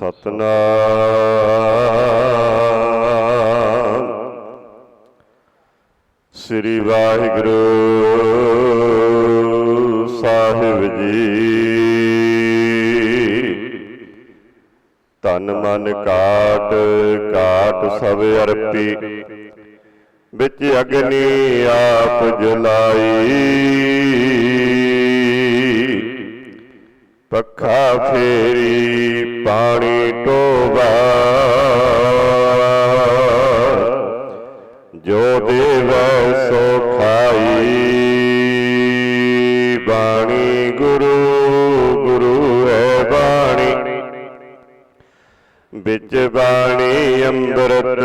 ਸਤਨਾਮ। ਸ੍ਰੀ ਵਾਹਿਗੁਰੂ ਸਾਹਿਬ ਜੀ। ਤਨ ਮਨ ਕਾਟ ਕਾਟ ਸਭ ਅਰਪੀ। ਵਿੱਚ ਅਗਨੀ ਆਪ ਜਲਾਈ। ਪੱਖਾ ਫੇਰੀ ਪਾਣੀ ਟੋਬਾ ਜੋ ਦੇਵੈ ਸੋ ਖਾਈ ਬਾਣੀ ਗੁਰੂ ਗੁਰੂ ਹੈ ਬਾਣੀ। ਵਿੱਚ ਬਾਣੀ ਅੰਮ੍ਰਿਤ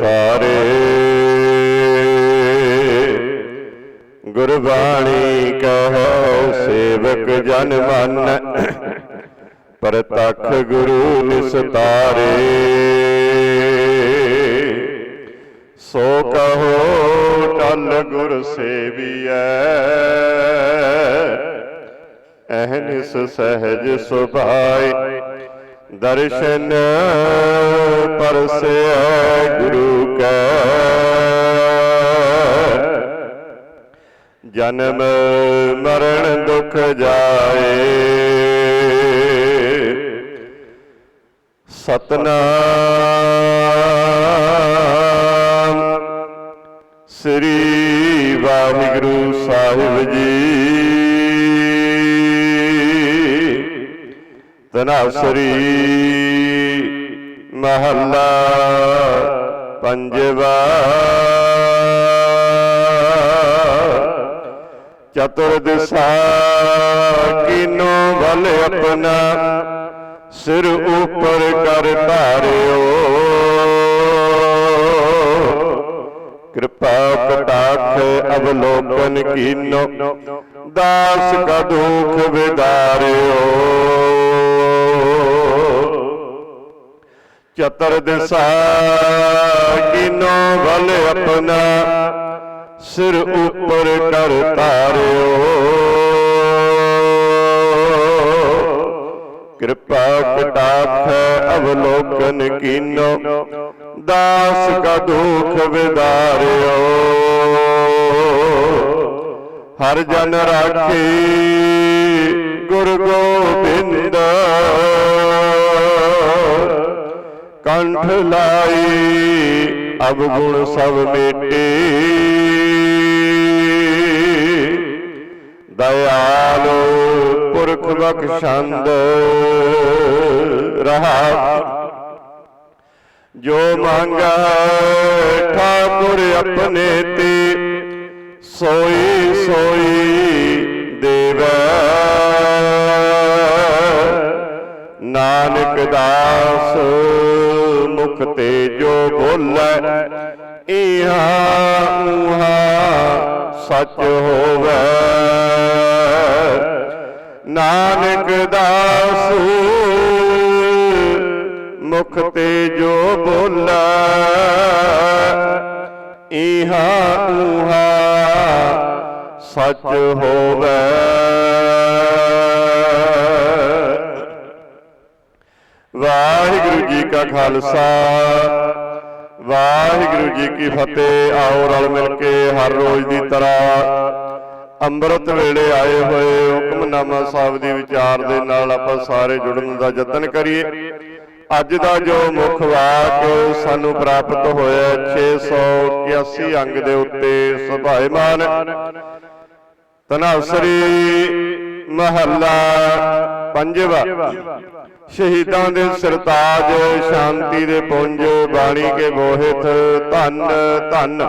ਸਾਰੇ। ਗੁਰਬਾਣੀ ਕਹੈ ਸੇਵਕ ਜਨ ਮਨ। ਪ੍ਰਤੱਖ ਗੁਰੂ ਨਿਸਤਾਰੇ ਸੋ ਕਹੋ ਟਲ ਗੁਰ ਸੇਵੀਐ। ਅਹਨਿਸ ਸਹਿਜ ਸੁਭਾਈ ਦਰਸ਼ਨ ਪਰਸਿਐ ਗੁਰੂ ਕੈ। ਜਨਮ ਮਰਨ ਦੁਖ ਜਾਏ। ਸਤਨਾਮ ਸ੍ਰੀ ਵਾਹਿਗੁਰੂ ਸਾਹਿਬ ਜੀ। ਤਨਾਸਰੀ ਮਹੱਲਾ ਪੰਜਵਾ ਚਤੁਰ ਦਿਸਾ ਕੀਨੋ ਭਲ ਆਪਣਾ ਸਿਰ ਉਪਰ ਕਰ ਧਾਰਿਓ। ਕਿਰਪਾ ਕਟਾਖ ਅਵਲੋਕਨ ਕੀਨੋ, ਦਾਸ ਕਾ ਦੁਖ ਵਿਦਾਰਿਓ। ਚਤਰ ਦਿਸਾ ਕੀਨੋ ਭਲ ਆਪਣਾ ਸਿਰ ਉੱਪਰ ਕਰ ਤਾਰਿਓ। ਕਿਰਪਾ ਕਟਾਖ ਅਵਲੋਕਨ ਕੀਨੋ, ਦਾਸ ਕਾ ਦੁਖ ਵਿਦਾਰਿਓ। ਹਰ ਜਨ ਰਾਖੀ ਗੁਰ ਗੋਬਿੰਦ। ਕੰਠ ਲਾਈ ਅਬ ਗੁਣ ਸਭ ਮੇਟੇ। ਦਇਆਲੋ ਪੁਰਖ ਬਖਸ਼ੰਦ ਰਹਾ। ਜੋ ਮੰਗਾ ਠਾਕੁਰ ਆਪਣੇ ਤੇ, ਸੋਈ ਸੋਈ ਦੇਵੈ। ਨਾਨਕ ਦਾਸ ਮੁਖ ਤੇ ਜੋ ਬੋਲੇ ਇਹਾ ਉਹਾ ਸੱਚ ਹੋਵੇ। ਨਾਨਕ ਦਾਸ, ਮੁਖ ਤੇ ਜੋ ਬੋਲੇ ਇਹਾ ਉਹਾ ਸੱਚ ਹੋਵੇ। ਵਾਹਿਗੁਰੂ ਜੀ ਕਾ ਖਾਲਸਾ। ਵਾਹਿਗੁਰੂ ਜੀ ਕੀ ਫਤਿਹ। ਆਓ ਰਲ ਮਿਲ ਕੇ ਹਰ ਰੋਜ਼ ਦੀ ਤਰ੍ਹਾਂ ਅੰਮ੍ਰਿਤ ਵੇਲੇ ਆਏ ਹੋਏ ਹੁਕਮਨਾਮਾ ਸਾਹਿਬ ਦੀ ਵਿਚਾਰ ਦੇ ਨਾਲ ਆਪਾਂ ਸਾਰੇ ਜੁੜਨ ਦਾ ਯਤਨ ਕਰੀਏ। ਅੱਜ ਦਾ ਜੋ ਮੁੱਖ ਵਾਕ ਸਾਨੂੰ ਪ੍ਰਾਪਤ ਹੋਇਆ 681 ਅੰਗ ਦੇ ਉੱਤੇ ਸੁਭਾਇਮਾਨ। ਤਨਾਸਰੀ ਮਹੱਲਾ ਪੰਜਵਾ। ਸ਼ਹੀਦਾਂ ਦੇ ਸਰਤਾਜ ਸ਼ਾਂਤੀ ਦੇ ਪੁੰਜ ਬਾਣੀ ਕੇ ਮੋਹਿਤ ਧੰਨ ਧੰਨ।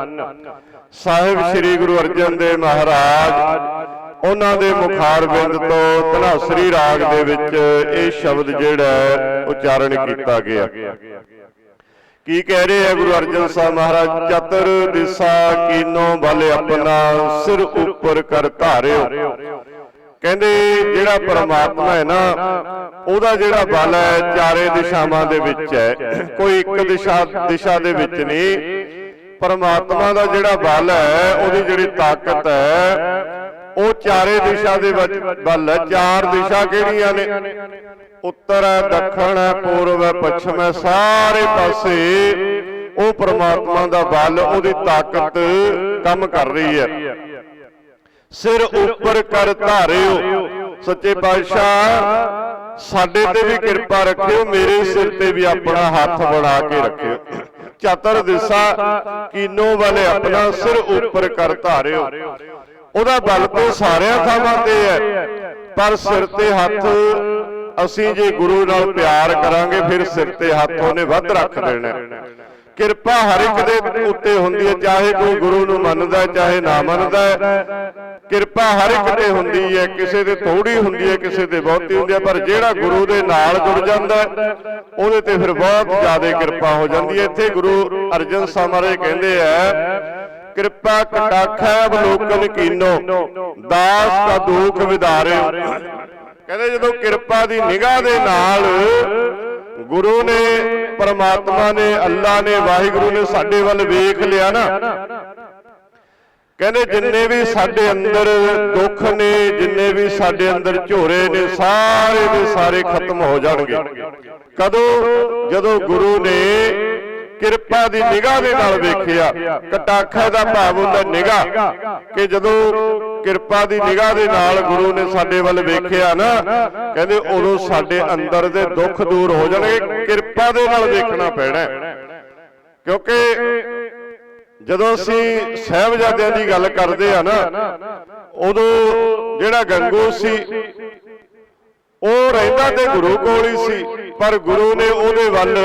ਸਾਹਿਬ ਸ੍ਰੀ ਗੁਰੂ ਅਰਜਨ ਦੇਵ ਮਹਾਰਾਜ, ਉਹਨਾਂ ਦੇ ਮੁਖਾਰ ਤੋਂ ਧਨਾਸਰੀ ਰਾਗ ਦੇ ਵਿੱਚ ਇਹ ਸ਼ਬਦ ਜਿਹੜਾ ਉਚਾਰਨ ਕੀਤਾ ਗਿਆ। ਕੀ ਕਹਿ ਰਹੇ ਹੈ ਗੁਰੂ ਅਰਜਨ ਸਾਹਿਬ ਮਹਾਰਾਜ? ਚਤਰ ਦਿਸਾ ਕੀਨੋ ਬਲ ਆਪਣਾ ਸਿਰ ਉੱਪਰ ਕਰ ਧਾਰਿਓ। ਕਹਿੰਦੇ ਜਿਹੜਾ ਪਰਮਾਤਮਾ ਹੈ ਨਾ, ਉਹਦਾ ਜਿਹੜਾ ਬਲ ਹੈ ਚਾਰੇ ਦਿਸ਼ਾਵਾਂ ਦੇ ਵਿੱਚ ਹੈ। ਕੋਈ ਇੱਕ ਦਿਸ਼ਾ ਦਿਸ਼ਾ ਦੇ ਵਿੱਚ ਨਹੀਂ। ਪਰਮਾਤਮਾ ਦਾ ਜਿਹੜਾ ਬਲ ਹੈ, ਉਹਦੀ ਜਿਹੜੀ ਤਾਕਤ ਹੈ, ਉਹ ਚਾਰੇ ਦਿਸ਼ਾ ਦੇ ਵਿੱਚ ਵੱਲ ਹੈ। ਚਾਰ ਦਿਸ਼ਾ ਕਿਹੜੀਆਂ ਨੇ? ਉੱਤਰ ਹੈ, ਦੱਖਣ ਹੈ, ਪੂਰਬ ਹੈ, ਪੱਛਮ ਹੈ। ਸਾਰੇ ਪਾਸੇ ਉਹ ਪਰਮਾਤਮਾ ਦਾ ਬਲ, ਉਹਦੀ ਤਾਕਤ ਕੰਮ ਕਰ ਰਹੀ ਹੈ। ਸਿਰ ਉੱਪਰ ਕਰ ਧਾਰਿਓ। ਸੱਚੇ ਪਾਤਸ਼ਾਹ, ਸਾਡੇ ਤੇ ਵੀ ਕਿਰਪਾ ਰੱਖਿਓ, ਮੇਰੇ ਸਿਰ ਤੇ ਵੀ ਆਪਣਾ ਹੱਥ ਬਣਾ ਕੇ ਰੱਖਿਓ। ਚਤਰ ਦਿਸ਼ਾ, ਕੀਨੋ ਵਾਲੇ ਆਪਣਾ ਸਿਰ ਉੱਪਰ ਕਰ ਧਾਰਿਓ। ਉਹਦਾ ਬਲ ਤੇ ਸਾਰਿਆਂ ਥਾਵਾਂ ਤੇ ਹੈ, ਪਰ ਸਿਰ ਤੇ ਹੱਥ ਅਸੀਂ ਜੇ ਗੁਰੂ ਨਾਲ ਪਿਆਰ ਕਰਾਂਗੇ, ਫਿਰ ਸਿਰ ਤੇ ਹੱਥ ਉਹਨੇ ਵੱਧ ਰੱਖ ਦੇਣਾ। ਕਿਰਪਾ ਹਰ ਇੱਕ ਦੇ ਉੱਤੇ ਹੁੰਦੀ ਹੈ, ਚਾਹੇ ਕੋਈ ਗੁਰੂ ਨੂੰ ਮੰਨਦਾ ਚਾਹੇ ਨਾ ਮੰਨਦਾ ਕਿਰਪਾ ਹਰ ਇੱਕ ਤੇ ਹੁੰਦੀ ਹੈ, ਕਿਸੇ ਦੇ ਥੋੜੀ ਹੁੰਦੀ ਹੈ, ਕਿਸੇ ਦੇ ਬਹੁਤੀ ਹੁੰਦੀ ਹੈ, ਪਰ ਜਿਹੜਾ ਗੁਰੂ ਦੇ ਨਾਲ ਜੁੜ ਜਾਂਦਾ ਉਹਦੇ ਤੇ ਫਿਰ ਬਹੁਤ ਜ਼ਿਆਦਾ ਕਿਰਪਾ ਹੋ ਜਾਂਦੀ ਹੈ। ਇੱਥੇ ਗੁਰੂ ਅਰਜਨ ਸਾਹਿਬ ਮਹਾਰਾਜ ਕਹਿੰਦੇ ਆ, ਕਿਰਪਾ ਕਟਾਖੈ ਅਵਲੋਕਨ ਕੀਨੋ, ਦਾਸ ਦਾ ਦੁੱਖ ਵਿਦਾਰਿਓ ਕਹਿੰਦੇ ਜਦੋਂ ਕਿਰਪਾ ਦੀ ਨਿਗਾਹ ਦੇ ਨਾਲ ਗੁਰੂ ਨੇ ਪਰਮਾਤਮਾ ਨੇ, ਅੱਲਾ ਨੇ, ਵਾਹਿਗੁਰੂ ਨੇ ਸਾਡੇ ਵੱਲ ਵੇਖ ਲਿਆ ਨਾ। ਕਹਿੰਦੇ ਜਿੰਨੇ ਵੀ ਸਾਡੇ ਅੰਦਰ ਦੁੱਖ ਨੇ, ਜਿੰਨੇ ਵੀ ਸਾਡੇ ਅੰਦਰ ਝੋਰੇ ਨੇ, ਸਾਰੇ ਦੇ ਸਾਰੇ ਖਤਮ ਹੋ ਜਾਣਗੇ। ਕਦੋਂ? ਜਦੋਂ ਗੁਰੂ ਨੇ ਕਿਰਪਾ ਦੀ ਨਿਗਾਹ ਦੇ ਨਾਲ ਵੇਖਿਆ, ਕਟਾਖਾ ਦਾ ਭਾਵ ਹੁੰਦਾ ਨਿਗਾਹ, ਕਿ ਜਦੋਂ ਕਿਰਪਾ ਦੀ ਨਿਗਾਹ ਦੇ ਨਾਲ ਗੁਰੂ ਨੇ ਸਾਡੇ ਵੱਲ ਵੇਖਿਆ ਨਾ ਕਹਿੰਦੇ ਉਦੋਂ ਸਾਡੇ ਅੰਦਰ ਦੇ ਦੁੱਖ ਦੂਰ ਹੋ ਜਾਣਗੇ ਕਿਰਪਾ ਦੇ ਨਾਲ ਵੇਖਣਾ ਪੈਣਾ। ਕਿਉਂਕਿ ਜਦੋਂ ਅਸੀਂ ਸਹਿਬਜ਼ਾਦਿਆਂ ਦੀ ਗੱਲ ਕਰਦੇ ਆ ਨਾ ਉਦੋਂ ਜਿਹੜਾ ਗੰਗੂ ਸੀ ਉਹ ਰਹਿੰਦਾ ਤੇ ਗੁਰੂ ਕੋਲ ਹੀ ਸੀ ਪਰ ਗੁਰੂ ਨੇ ਉਹਦੇ ਵੱਲ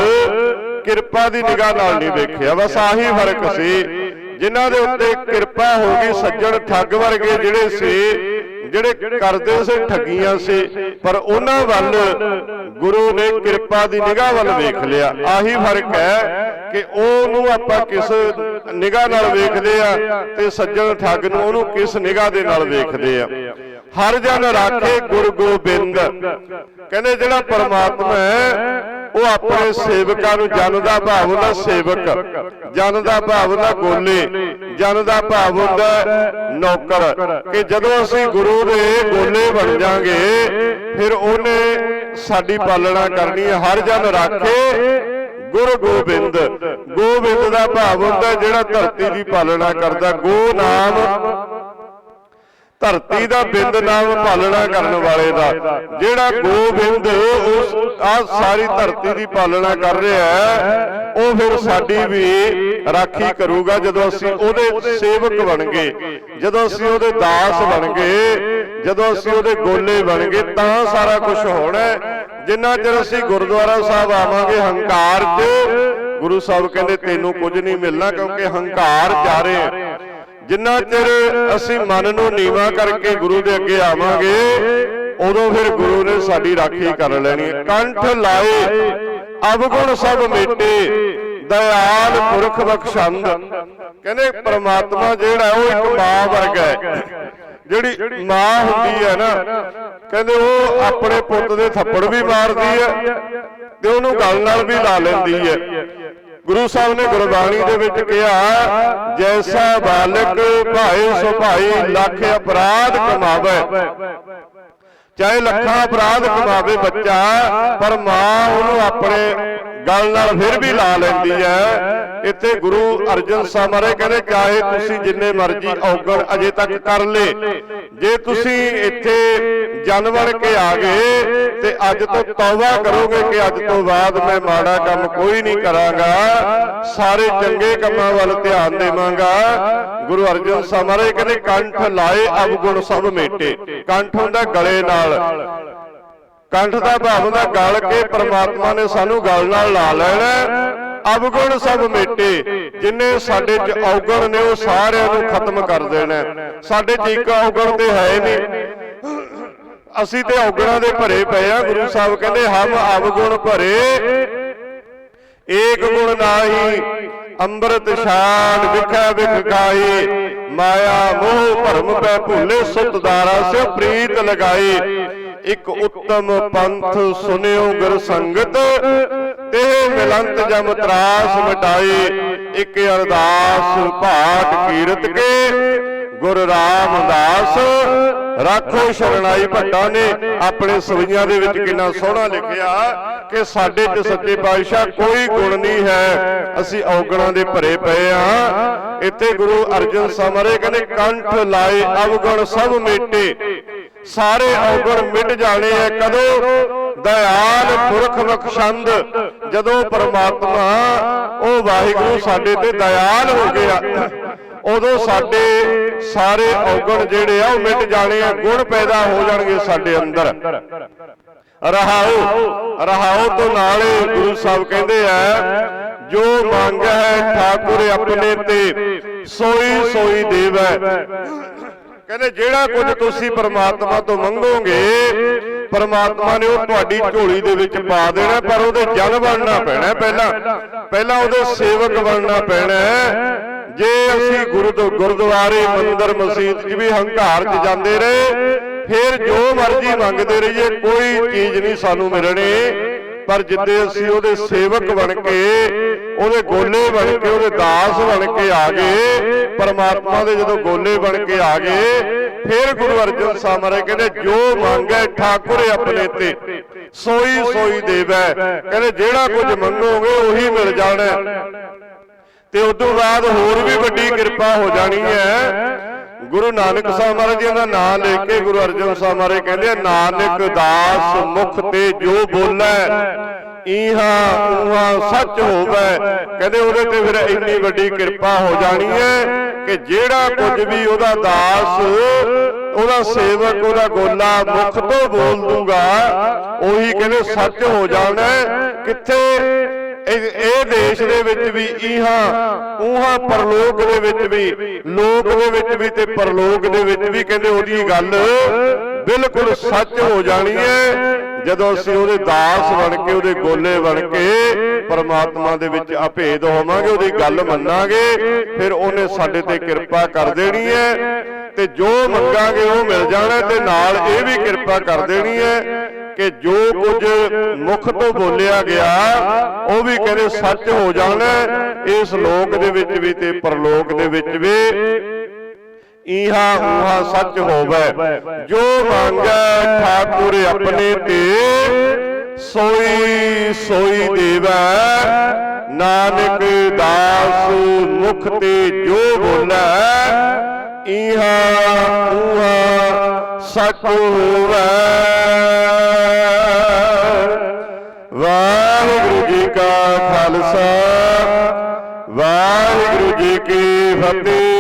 ਕਿਰਪਾ ਦੀ ਨਿਗਾਹ ਨਾਲ ਨਹੀਂ ਵੇਖਿਆ। ਬਸ ਆਹੀ ਫ਼ਰਕ ਸੀ। ਜਿਨ੍ਹਾਂ ਦੇ ਉੱਤੇ ਕਿਰਪਾ ਹੋ ਗਈ, ਸੱਜਣ ਠੱਗ ਵਰਗੇ ਜਿਹੜੇ ਸੀ, ਜਿਹੜੇ ਕਰਦੇ ਸੀ, ਠੱਗੀਆਂ ਸੀ, ਪਰ ਉਹਨਾਂ ਵੱਲ ਗੁਰੂ ਨੇ ਕਿਰਪਾ ਦੀ ਨਿਗਾਹ ਵੱਲ ਵੇਖ ਲਿਆ। ਆਹੀ ਫ਼ਰਕ ਹੈ ਕਿ ਉਹਨੂੰ ਆਪਾਂ ਕਿਸ ਨਿਗਾਹ ਨਾਲ ਵੇਖਦੇ ਆ ਤੇ ਸੱਜਣ ਠੱਗ ਨੂੰ ਉਹਨੂੰ ਕਿਸ ਨਿਗਾਹ ਦੇ ਨਾਲ ਵੇਖਦੇ ਆ। ਹਰ ਜਨ ਰਾਖੇ ਗੁਰ ਗੋਬਿੰਦ। ਕਹਿੰਦੇ ਜਿਹੜਾ ਪਰਮਾਤਮਾ ਹੈ ਉਹ ਆਪਣੇ ਸੇਵਕਾਂ ਨੂੰ ਜਨ ਦਾ ਭਾਵ ਹੁੰਦਾ ਸੇਵਕ। ਜਨ ਦਾ ਭਾਵ ਹੁੰਦਾ ਗੋਲੇ। ਜਨ ਦਾ ਭਾਵ ਹੁੰਦਾ ਨੌਕਰ। ਕਿ ਜਦੋਂ ਅਸੀਂ ਗੁਰੂ ਦੇ ਗੋਲੇ ਬਣ ਜਾਾਂਗੇ, ਫਿਰ ਉਹਨੇ ਸਾਡੀ ਪਾਲਣਾ ਕਰਨੀ ਹੈ। ਹਰ ਜਨ ਰਾਖੇ ਗੁਰ ਗੋਬਿੰਦ। ਗੋਬਿੰਦ ਦਾ ਭਾਵ ਹੁੰਦਾ ਜਿਹੜਾ ਧਰਤੀ ਦੀ ਪਾਲਣਾ ਕਰਦਾ। ਗੋ ਨਾਮ ਧਰਤੀ ਦਾ ਬਿੰਦ ਨਾਮ ਪਾਲਣਾ ਕਰਨ ਵਾਲੇ ਦਾ। ਜਿਹੜਾ ਗੋਬਿੰਦ ਉਸ ਆ ਸਾਰੀ ਧਰਤੀ ਦੀ ਪਾਲਣਾ ਕਰ ਰਿਹਾ ਹੈ। ਉਹ ਫਿਰ ਸਾਡੀ ਵੀ ਰਾਖੀ ਕਰੂਗਾ ਜਦੋਂ ਅਸੀਂ ਉਹਦੇ ਸੇਵਕ ਬਣ ਗਏ ਜਦੋਂ ਅਸੀਂ ਉਹਦੇ ਦਾਸ ਬਣ ਗਏ ਜਦੋਂ ਅਸੀਂ ਉਹਦੇ ਗੋਲੇ ਬਣ ਗਏ ਤਾਂ ਸਾਰਾ ਕੁਝ ਹੋਣਾ। ਜਿੰਨਾ ਚਿਰ ਅਸੀਂ ਗੁਰਦੁਆਰਾ ਸਾਹਿਬ ਆਵਾਂਗੇ ਹੰਕਾਰ 'ਚ ਗੁਰੂ ਸਾਹਿਬ ਕਹਿੰਦੇ ਤੈਨੂੰ ਕੁਝ ਨਹੀਂ ਮਿਲਣਾ ਕਿਉਂਕਿ ਹੰਕਾਰ ਚਾਰੇ ਜਿੰਨਾ ਚਿਰ ਅਸੀਂ ਮਨ ਨੂੰ ਨੀਵਾ ਕਰਕੇ ਗੁਰੂ ਦੇ ਅੱਗੇ ਆਵਾਂਗੇ, ਉਦੋਂ ਫਿਰ ਗੁਰੂ ਨੇ ਸਾਡੀ ਰਾਖੀ ਕਰ ਲੈਣੀ। ਹੈ ਕੰਠ ਲਾਏ, ਅਵਗੁਣ ਸਭ ਮੇਟੇ, ਦਇਆਲ ਪੁਰਖ ਬਖਸ਼ੰਦ ਕਹਿੰਦੇ ਪ੍ਰਮਾਤਮਾ ਜਿਹੜਾ ਉਹ ਇੱਕ ਮਾਂ ਵਰਗਾ ਹੈ। ਜਿਹੜੀ ਮਾਂ ਹੁੰਦੀ ਹੈ ਨਾ, ਕਹਿੰਦੇ ਉਹ ਆਪਣੇ ਪੁੱਤ ਦੇ ਥੱਪੜ ਵੀ ਮਾਰਦੀ ਹੈ ਤੇ ਉਹਨੂੰ ਗੱਲ ਨਾਲ ਵੀ ਲਾ ਲੈਂਦੀ ਹੈ। ਗੁਰੂ ਸਾਹਿਬ ਨੇ ਗੁਰਬਾਣੀ ਦੇ ਵਿੱਚ ਕਿਹਾ, ਜੈਸਾ ਬਾਲਕ ਭਾਏ ਸੋ ਭਾਈ ਲੱਖ ਅਪਰਾਧ ਕਮਾਵੇ। ਚਾਹੇ ਲੱਖਾਂ ਅਪਰਾਧ ਕਮਾਵੇ ਬੱਚਾ, ਪਰ ਮਾਂ ਉਹਨੂੰ ਆਪਣੇ ਗੱਲ ਨਾਲ ਫਿਰ ਵੀ ਲਾ ਲੈਂਦੀ ਹੈ। ਇੱਥੇ ਗੁਰੂ ਅਰਜਨ ਸਾਹਿਬ ਮਹਾਰਾਜ ਕਹਿੰਦੇ, ਚਾਹੇ ਤੁਸੀਂ ਜਿੰਨੇ ਮਰਜ਼ੀ ਔਗਣ ਅਜੇ ਤੱਕ ਕਰ ਲੇ। ਜੇ ਤੁਸੀਂ ਇੱਥੇ ਜਨ ਬਣ ਕੇ ਆ ਗਏ ਤੇ ਅੱਜ ਤੋਂ ਤੌਬਾ ਕਰੋਗੇ ਕਿ ਅੱਜ ਤੋਂ ਬਾਅਦ ਮੈਂ ਮਾੜਾ ਕੰਮ ਕੋਈ ਨਹੀਂ ਕਰਾਂਗਾ। ਸਾਰੇ ਚੰਗੇ ਕੰਮਾਂ ਵੱਲ ਧਿਆਨ ਦੇਵਾਂਗਾ। ਗੁਰੂ ਅਰਜਨ ਸਾਹਿਬ ਮਹਾਰਾਜ ਕਹਿੰਦੇ, ਕੰਠ ਲਾਏ ਅਵਗੁਣ ਸਭ ਮੇਟੇ। ਕੰਠ ਹੁੰਦਾ ਗਲੇ ਨਾਲ। ਕੰਠ ਦਾ ਭਾਵ ਦਾ ਗਲ ਕੇ ਪ੍ਰਮਾਤਮਾ ਨੇ ਸਾਨੂੰ ਗਲ ਨਾਲ ਲਾ ਲੈਣਾ। ਅਵਗੁਣ ਸਭ ਮੇਟੇ। ਜਿੰਨੇ ਸਾਡੇ ਚ ਔਗਣ ਨੇ, ਉਹ ਸਾਰਿਆਂ ਨੂੰ ਖਤਮ ਕਰ ਦੇਣਾ। ਸਾਡੇ ਚ ਇੱਕ ਔਗਣ ਤੇ ਹੈ ਨਹੀਂ। ਅਸੀਂ ਤੇ ਔਗਣਾਂ ਦੇ ਭਰੇ ਪਏ ਆ ਗੁਰੂ ਸਾਹਿਬ ਕਹਿੰਦੇ, ਹਮ ਅਵਗੁਣ ਭਰੇ। ਏਕ ਗੁਣ ਨਾਹੀ, ਅੰਮ੍ਰਿਤ ਛਾੜ ਵਿਖੈ ਵਿਖ ਗਾਈ ਮਾਇਆ ਮੋਹ ਭਰਮ ਪੈ ਭੁੱਲੇ ਸੁਤ ਦਾਰਾ ਸੇ ਪ੍ਰੀਤ ਲਗਾਈ। ਇੱਕ ਉੱਤਮ ਪੰਥ ਸੁਨਿਓ ਗੁਰ ਸੰਗਤ, ਤੇ ਮਿਲੰਤ ਜਮ ਤਰਾਸ ਮਿਟਾਈ ਇੱਕ ਅਰਦਾਸ ਭਾਟ ਕੀਰਤ ਕੇ ਗੁਰ ਰਾਮਦਾਸ ਰਾਖੋ ਸ਼ਰਣਾਈ ਭੱਟਾ ਨੇ ਆਪਣੇ ਸਵਈਆਂ ਦੇ ਵਿੱਚ ਕਿੰਨਾ ਸੋਹਣਾ ਲਿਖਿਆ ਕਿ ਸਾਡੇ 'ਚ ਸੱਚੇ ਪਾਤਸ਼ਾਹ ਕੋਈ ਗੁਣ ਨਹੀਂ ਹੈ। ਅਸੀਂ ਔਗਣਾਂ ਦੇ ਭਰੇ ਪਏ ਆ ਇੱਥੇ ਗੁਰੂ ਅਰਜਨ ਮਹਾਰਾਜ ਕਹਿੰਦੇ ਕੰਠ ਲਾਏ ਅਵਗੁਣ ਸਭ ਮੇਟੇ। ਸਾਰੇ ਔਗਣ ਮਿਟ ਜਾਣੇ ਆ। ਕਦੋਂ? ਦਇਆਲ ਪੁਰਖ ਬਖਸ਼ੰਦ ਜਦੋਂ ਪਰਮਾਤਮਾ ਉਹ ਵਾਹਿਗੁਰੂ ਸਾਡੇ ਤੇ ਦਇਆਲ ਹੋ ਗਿਆ। ਉਦੋਂ ਸਾਡੇ ਸਾਰੇ ਔਗਣ ਜਿਹੜੇ ਆ ਉਹ ਮਿਟ ਜਾਣੇ ਆ ਗੁਣ ਪੈਦਾ ਹੋ ਜਾਣਗੇ ਸਾਡੇ ਅੰਦਰ। ਰਹਾਉ ਰਹਾਉ ਤੋਂ ਨਾਲੇ ਗੁਰੂ ਸਾਹਿਬ ਕਹਿੰਦੇ ਆ ਜੋ ਮੰਗ ਹੈ ਠਾਕੁਰ ਆਪਣੇ ਤੇ ਸੋਈ ਸੋਈ ਦੇਵੈ ਕਹਿੰਦੇ ਜਿਹੜਾ ਕੁਝ ਤੁਸੀਂ ਪਰਮਾਤਮਾ ਤੋਂ ਮੰਗੋਗੇ ਪਰਮਾਤਮਾ ਨੇ ਉਹ ਤੁਹਾਡੀ ਝੋਲੀ ਦੇ ਵਿੱਚ ਪਾ ਦੇਣਾ ਪਰ ਉਹਦੇ ਜਨ ਬਣਨਾ ਪੈਣਾ ਪਹਿਲਾਂ। ਪਹਿਲਾਂ ਉਹਦੇ ਸੇਵਕ ਬਣਨਾ ਪੈਣਾ। ਜੇ ਅਸੀਂ ਗੁਰੂ ਗੁਰਦੁਆਰੇ, ਮੰਦਿਰ, ਮਸਜਿਦ 'ਚ ਵੀ ਹੰਕਾਰ 'ਚ ਜਾਂਦੇ ਰਹੇ, ਫਿਰ ਜੋ ਮਰਜ਼ੀ ਮੰਗਦੇ ਰਹੀਏ, ਕੋਈ ਚੀਜ਼ ਨਹੀਂ ਸਾਨੂੰ ਮਿਲਣੀ। ਪਰ ਜਿੱਦੇ ਅਸੀਂ ਉਹਦੇ ਸੇਵਕ ਬਣ ਕੇ, ਉਹਦੇ ਗੋਲੇ ਬਣ ਕੇ, ਉਹਦੇ ਦਾਸ ਬਣ ਕੇ ਆ ਗਏ, ਪਰਮਾਤਮਾ ਦੇ ਜਦੋਂ ਗੋਲੇ ਬਣ ਕੇ ਆ ਗਏ, ਫਿਰ ਗੁਰੂ ਅਰਜਨ ਸਾਹਿਬ ਮਹਾਰਾਜ ਕਹਿੰਦੇ, ਜੋ ਮੰਗੈ ਠਾਕੁਰ ਆਪਣੇ ਤੇ, ਸੋਈ ਸੋਈ ਦੇਵੈ। ਕਹਿੰਦੇ, ਜਿਹੜਾ ਕੁਝ ਮੰਗੋਗੇ, ਉਹੀ ਮਿਲ ਜਾਣਾ। ਤੇ ਉਸ ਤੋਂ ਬਾਅਦ ਹੋਰ ਵੀ ਵੱਡੀ ਕਿਰਪਾ ਹੋ ਜਾਣੀ ਹੈ। ਗੁਰੂ ਨਾਨਕ ਸਾਹਿਬ ਮਹਾਰਾਜ ਜੀ ਦਾ ਨਾਮ ਲੈ ਕੇ ਗੁਰੂ ਅਰਜਨ ਸਾਹਿਬ ਮਹਾਰਾਜ ਕਹਿੰਦੇ ਨਾਨਕ ਦਾਸ ਮੁਖ ਤੇ ਜੋ ਬੋਲੇ ਇਹਾ ਉਹਾ ਸੱਚ ਹੋਵੇ। ਕਹਿੰਦੇ ਉਹਦੇ ਤੇ ਫਿਰ ਇੰਨੀ ਵੱਡੀ ਕਿਰਪਾ ਹੋ ਜਾਣੀ ਹੈ ਕਿ ਜਿਹੜਾ ਕੁਝ ਵੀ ਉਹਦਾ ਦਾਸ, ਉਹਦਾ ਸੇਵਕ, ਉਹਦਾ ਗੋਲਾ ਮੁਖ ਤੋਂ ਬੋਲ ਦੂਗਾ, ਉਹੀ ਕਹਿੰਦੇ ਸੱਚ ਹੋ ਜਾਣਾ। ਹੈ। ਕਿੱਥੇ? ਇਹ ਦੇਸ਼ ਦੇ ਵਿੱਚ ਵੀ ਇਹਾ ਉਹਾ ਪਰਲੋਕ ਦੇ ਵਿੱਚ ਵੀ, ਲੋਕ ਦੇ ਵਿੱਚ ਵੀ ਤੇ ਪਰਲੋਕ ਦੇ ਵਿੱਚ ਵੀ ਕਹਿੰਦੇ ਉਹਦੀ ਗੱਲ ਬਿਲਕੁਲ ਸੱਚ ਹੋ ਜਾਣੀ ਹੈ। ਜਦੋਂ ਅਸੀਂ ਉਹਦੇ ਦਾਸ ਬਣ ਕੇ, ਉਹਦੇ ਗੋਲੇ ਬਣ ਕੇ ਪਰਮਾਤਮਾ ਦੇ ਵਿੱਚ ਅਭੇਦ ਹੋਵਾਂਗੇ, ਉਹਦੀ ਗੱਲ ਮੰਨਾਂਗੇ, ਫਿਰ ਉਹਨੇ ਸਾਡੇ ਤੇ ਕਿਰਪਾ ਕਰ ਦੇਣੀ ਹੈ ਤੇ ਜੋ ਮੰਗਾਂਗੇ ਉਹ ਮਿਲ ਜਾਣਾ ਤੇ ਨਾਲ ਇਹ ਵੀ ਕਿਰਪਾ ਕਰ ਦੇਣੀ ਹੈ। ਕਿ ਜੋ ਕੁਝ ਮੁਖ ਤੋਂ ਬੋਲਿਆ ਗਿਆ, ਉਹ ਵੀ ਕਹਿੰਦੇ ਸੱਚ ਹੋ ਜਾਣ। ਇਸ ਲੋਕ ਦੇ ਵਿੱਚ ਵੀ ਤੇ ਪਰਲੋਕ ਦੇ ਵਿੱਚ ਵੀ ਇਹਾ ਉਹਾ ਸੱਚ ਹੋਵੇ। ਜੋ ਮੰਗੈ ਠਾਕੁਰ ਆਪਣੇ ਤੇ, ਸੋਈ ਸੋਈ ਦੇਵੈ। ਨਾਨਕ ਦਾਸ ਮੁਖ ਤੇ ਜੋ ਬੋਲੇ ਇਹਾ ਉਹਾ ਸੱਚ ਹੋਵੇ। ਕੀ ਫਤਿਹ।